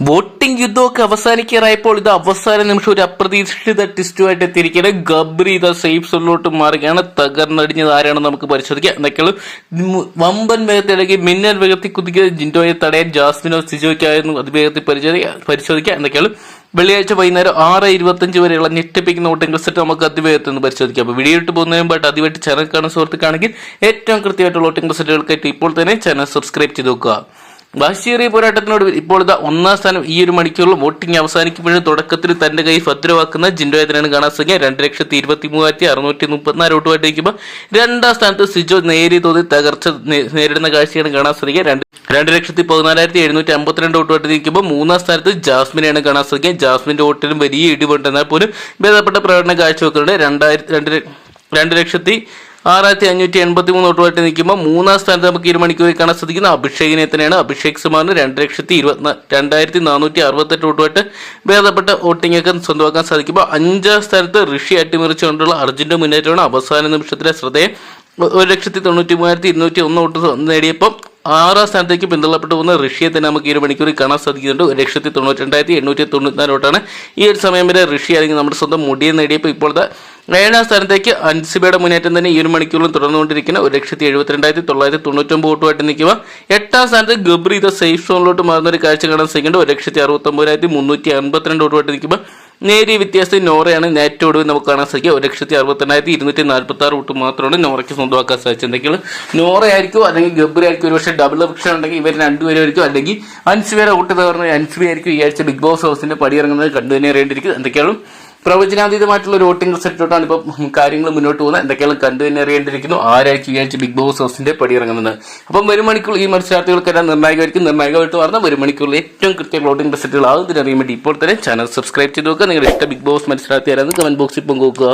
Voting യുദ്ധമൊക്കെ അവസാനിക്കാറായപ്പോൾ ഇത് അവസാന നിമിഷം ഒരു അപ്രതീക്ഷിത ടിസ്റ്റുമായിട്ട് എത്തിയിരിക്കുകയാണ്. ഗബ്രി ഇത് സേഫ് സോണിലോട്ട് മാറുകയാണ്. തകർന്നടിഞ്ഞത് ആരാണെന്ന് നമുക്ക് പരിശോധിക്കാം. എന്തൊക്കെയാണ് വമ്പൻ വേഗത്തിൽ അല്ലെങ്കിൽ മിന്നൽ വേഗത്തിൽ കുതിക്കുക ജിൻഡോയെ തടയാൻ ജാസ്മിനോ സിജോയ്ക്കായിരുന്നു അതിവേഗത്തിൽ പരിശോധിക്കാം പരിശോധിക്കാം എന്തൊക്കെയാണ് വെള്ളിയാഴ്ച വൈകുന്നേരം ആറ് ഇരുപത്തഞ്ച് വരെയുള്ള ഞെട്ടിപ്പിക്കുന്ന വോട്ടിംഗ് റിസൾട്ട് നമുക്ക് അതിവേഗത്തിൽ നിന്ന് പരിശോധിക്കാം. അപ്പോൾ വീഡിയോ ഇട്ട് പോകുന്നതിന് മുമ്പായിട്ട് അതിവായിട്ട് ചാനൽ കാണുന്ന സുഹൃത്തുക്കാണെങ്കിൽ ഏറ്റവും കൃത്യമായിട്ടുള്ള വോട്ടിംഗ് റിസൾട്ടുകൾക്കായിട്ട് ഇപ്പോൾ തന്നെ ചാനൽ സബ്സ്ക്രൈബ് ചെയ്ത് നോക്കുക വാശിയേറിയ പോരാട്ടത്തിനോട് ഇപ്പോൾ ഇതാ ഒന്നാം സ്ഥാനം ഈ ഒരു മണിക്കൂറിൽ വോട്ടിംഗ് അവസാനിക്കുമ്പോഴും തുടക്കത്തിൽ തന്റെ കൈ ഭദ്രമാക്കുന്ന ജിൻഡോയത്തിനാണ് കാണാൻ സാധിക്കുക? രണ്ട് ലക്ഷത്തി ഇരുപത്തി മൂവായിരത്തി അറുന്നൂറ്റി മുപ്പത്തിനാല് വോട്ടുമായിട്ട് നിൽക്കുമ്പോൾ രണ്ടാം സ്ഥാനത്ത് സിജോ നേരിയ തോതിൽ തകർച്ച നേരിടുന്ന കാഴ്ചയാണ് കാണാൻ സാധിക്കുക. രണ്ട് രണ്ട് ലക്ഷത്തി പതിനാലായിരത്തി എഴുന്നൂറ്റി അമ്പത്തിരണ്ട് വോട്ടുമായിട്ട് നിൽക്കുമ്പോൾ മൂന്നാം സ്ഥാനത്ത് ജാസ്മിനെയാണ് കാണാൻ സാധിക്കുക. ജാസ്മിന്റെ വോട്ടിലും വലിയ ഇടിവുണ്ട്. എന്നാൽ പോലും ഭേദപ്പെട്ട പ്രകടനം കാഴ്ചവെക്കുന്നുണ്ട് രണ്ടായിരത്തി രണ്ട് രണ്ട് ലക്ഷത്തി ആറായിരത്തി അഞ്ഞൂറ്റി എൺപത്തി മൂന്ന് വോട്ടുമായിട്ട് നിൽക്കുമ്പോൾ മൂന്നാം സ്ഥാനത്ത് നമുക്ക് ഇരു മണിക്കൂറിൽ കാണാൻ സാധിക്കുന്ന അഭിഷേകിനെ തന്നെയാണ്. അഭിഷേക് സുമാറിന് രണ്ട് ലക്ഷത്തി ഇരുപത്തി രണ്ടായിരത്തി നാനൂറ്റി അറുപത്തെട്ട് വോട്ടുമായിട്ട് ഭേദപ്പെട്ട വോട്ടിംഗ് ഒക്കെ സ്വന്തമാക്കാൻ സാധിക്കുമ്പോൾ അഞ്ചാം സ്ഥാനത്ത് ഋഷി അട്ടിമറിച്ചുകൊണ്ടുള്ള അർജുന്റെ മുന്നേറ്റമാണ് അവസാന നിമിഷത്തിലെ ശ്രദ്ധയെ. ഒരു ലക്ഷത്തി തൊണ്ണൂറ്റി മൂവായിരത്തി ഇരുന്നൂറ്റി ഒന്ന് വോട്ട് നേടിയപ്പോൾ ആറാം സ്ഥാനത്തേക്ക് പിന്തള്ളപ്പെട്ടു പോകുന്ന ഋഷിയെ തന്നെ നമുക്ക് ഈ ഒരു മണിക്കൂറിൽ കാണാൻ സാധിക്കുന്നുണ്ട്. ഒരു ലക്ഷത്തി തൊണ്ണൂറ്റി രണ്ടായിരത്തി എണ്ണൂറ്റി തൊണ്ണൂറ്റിനാല് വോട്ടാണ് ഈ ഒരു സമയം വരെ റഷ്യ അല്ലെങ്കിൽ നമ്മുടെ സ്വന്തം മുടിയെ നേടിയപ്പോൾ ഇപ്പോഴത്തെ ഏഴാം സ്ഥാനത്തേക്ക് അൻസിബയുടെ മുന്നേറ്റം തന്നെ ഈ ഒരു മണിക്കൂറിൽ തുടർന്നുകൊണ്ടിരിക്കുന്ന. ഒരു ലക്ഷത്തി എഴുപത്തിരണ്ടായിരത്തി തൊള്ളായിരത്തി തൊണ്ണൂറ്റൊമ്പത് വോട്ടുമായിട്ട് നിൽക്കുക. എട്ടാം സ്ഥാനത്ത് ഗബ്രി ഇത് സേഫ് സോണിലോട്ട് മാറുന്ന ഒരു കാഴ്ച കാണാൻ സാധിക്കുന്നുണ്ട്. ഒരു ലക്ഷത്തി അറുപത്തൊമ്പതിനായിരത്തി മുന്നൂറ്റി അൻപത്തിരണ്ട് വോട്ടുമായിട്ട് നിൽക്കുമ്പോൾ നേരിയ വ്യത്യാസത്തിൽ നോറയാണ് നേറ്റ് ഒടുവിൽ നമുക്ക് കാണാൻ സാധിക്കുക. ഒരു ലക്ഷത്തി അറുപത്തെണ്ണായിരത്തി ഇരുന്നൂറ്റി നാൽപ്പത്തി ആറ് വോട്ട് മാത്രമാണ് നോറയ്ക്ക് സ്വന്തമാക്കാൻ സാധിച്ചത്. എന്തെങ്കിലും നോറയായിരിക്കും? അല്ലെങ്കിൽ ഗബ്രി ആയിരിക്കും ഒരുപക്ഷേ ഡബിൾ ഓപ്ഷൻ ഉണ്ടെങ്കിൽ ഇവർ രണ്ടുപേരായിരിക്കും അല്ലെങ്കിൽ അൻസുവേരെ വോട്ട് തകർന്ന് അൻസുവേ ആയിരിക്കും ഈ ആഴ്ച ബിഗ് ബോസ് ഹൗസിന്റെ പടിയിറങ്ങുന്നത് കണ്ടു തന്നെ അറിയേണ്ടിയിരിക്കും എന്തൊക്കെയാണ്? പ്രവചനാതീതമായിട്ടുള്ള ഒരു വോട്ടിംഗ് റിസൾട്ടോട്ടാണ് ഇപ്പം കാര്യങ്ങൾ മുന്നോട്ട് പോകുന്നത്. എന്തൊക്കെയാണ് കണ്ടു തന്നെ അറിയേണ്ടിയിരിക്കുന്നു. ആരായിരിക്കും ഈ ആഴ്ച ബിഗ് ബോസ് ഹൗസിന്റെ പടി പടിയിറങ്ങുന്നത്? അപ്പം വരും മണിക്കൂർ ഈ മത്സരാർത്ഥികൾക്കെല്ലാം നിർണായകമായിരിക്കും. നിർണായകമായിട്ട് പറഞ്ഞാൽ വരും മണിക്കൂറിൽ ഏറ്റവും കൃത്യ വോട്ടിംഗ് റിസൾട്ടുകൾ ആകുന്നതിനറിയാൻ വേണ്ടി ഇപ്പോൾ തന്നെ ചാനൽ സബ്സ്ക്രൈബ് ചെയ്ത് നോക്കുക നിങ്ങളുടെ ഇഷ്ട ബിഗ് ബോസ് മത്സരാർത്ഥി ആരാന്ന് കമന്റ് ബോക്സിൽ പങ്കുവെക്കുക